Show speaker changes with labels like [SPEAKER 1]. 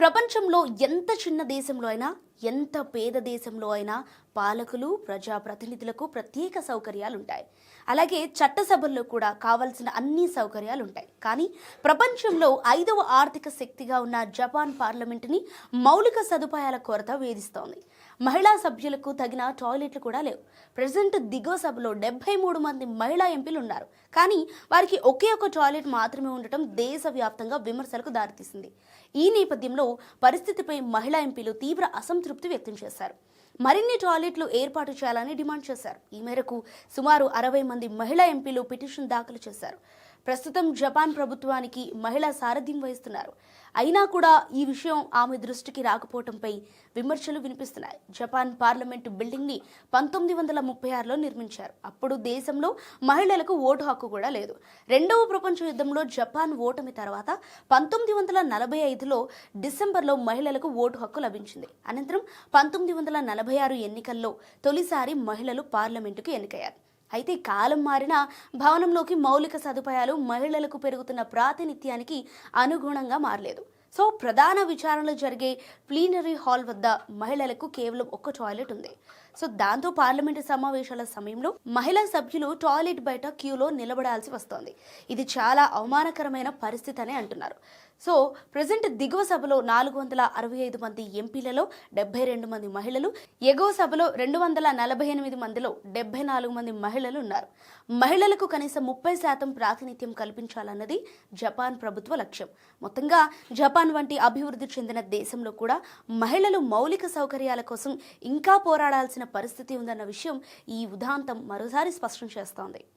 [SPEAKER 1] ప్రపంచంలో ఎంత చిన్న దేశంలో అయినా ఎంత పేద దేశంలో అయినా పాలకులు ప్రజాప్రతినిధులకు ప్రత్యేక సౌకర్యాలు ఉంటాయి అలాగే చట్టసభల్లో కూడా కావాల్సిన అన్ని సౌకర్యాలు ఉంటాయి కానీ ప్రపంచంలో ఐదవ ఆర్థిక శక్తిగా ఉన్న జపాన్ పార్లమెంటుని మౌలిక సదుపాయాల కొరత వేధిస్తోంది. మహిళా సభ్యులకు తగిన టాయిలెట్లు కూడా లేవు. ప్రజెంట్ దిగువ సభలో డెబ్బై మూడు మంది మహిళా ఎంపీలు ఉన్నారు కానీ వారికి ఒకే ఒక టాయిలెట్ మాత్రమే ఉండటం దేశవ్యాప్తంగా విమర్శలకు దారితీసింది. ఈ నేపథ్యంలో పరిస్థితిపై మహిళా ఎంపీలు తీవ్ర అసంతృప్తి వ్యక్తం చేశారు. మరిన్ని టాయిలెట్లు ఏర్పాటు చేయాలని డిమాండ్ చేశారు. ఈ మేరకు సుమారు అరవై మంది మహిళా ఎంపీలు పిటిషన్ దాఖలు చేశారు. ప్రస్తుతం జపాన్ ప్రభుత్వానికి మహిళా సారథ్యం వహిస్తున్నారు. అయినా కూడా ఈ విషయం ఆమె దృష్టికి రాకపోవడంపై విమర్శలు వినిపిస్తున్నాయి. జపాన్ పార్లమెంటు బిల్డింగ్ని పంతొమ్మిది వందల ముప్పై ఆరులో నిర్మించారు. అప్పుడు దేశంలో మహిళలకు ఓటు హక్కు కూడా లేదు. రెండవ ప్రపంచ యుద్ధంలో జపాన్ ఓటమి తర్వాత పంతొమ్మిది వందల నలభై ఐదులో డిసెంబర్లో మహిళలకు ఓటు హక్కు లభించింది. అనంతరం పంతొమ్మిది వందల నలభై ఆరు ఎన్నికల్లో తొలిసారి మహిళలు పార్లమెంటుకు ఎన్నికయ్యారు. అయితే కాలం మారిన భవనంలోకి మౌలిక సదుపాయాలు మహిళలకు పెరుగుతున్న ప్రాతినిధ్యానికి అనుగుణంగా మారలేదు. సో ప్రధాన విచారణలు జరిగే ప్లీనరీ హాల్ వద్ద మహిళలకు కేవలం ఒక్క టాయిలెట్ ఉంది. సో దాంతో పార్లమెంటు సమావేశాల సమయంలో మహిళా సభ్యులు టాయిలెట్ బయట క్యూలో నిలబడాల్సి వస్తోంది. ఇది చాలా అవమానకరమైన పరిస్థితి అని అంటున్నారు. సో ప్రజెంట్ దిగువ సభలో నాలుగు వందల అరవై ఐదు మంది ఎంపీలలో డెబ్బై రెండు మంది మహిళలు ఎగువ సభలో రెండు వందల నలభై ఎనిమిది మందిలో డెబ్బై నాలుగు మంది మహిళలు ఉన్నారు. మహిళలకు కనీసం ముప్పై శాతం ప్రాతినిధ్యం కల్పించాలన్నది జపాన్ ప్రభుత్వ లక్ష్యం. మొత్తంగా జపాన్ వంటి అభివృద్ధి చెందిన దేశంలో కూడా మహిళలు మౌలిక సౌకర్యాల కోసం ఇంకా పోరాడాల్సిన పరిస్థితి ఉందన్న విషయం ఈ ఉదాంతం మరోసారి స్పష్టం చేస్తోంది.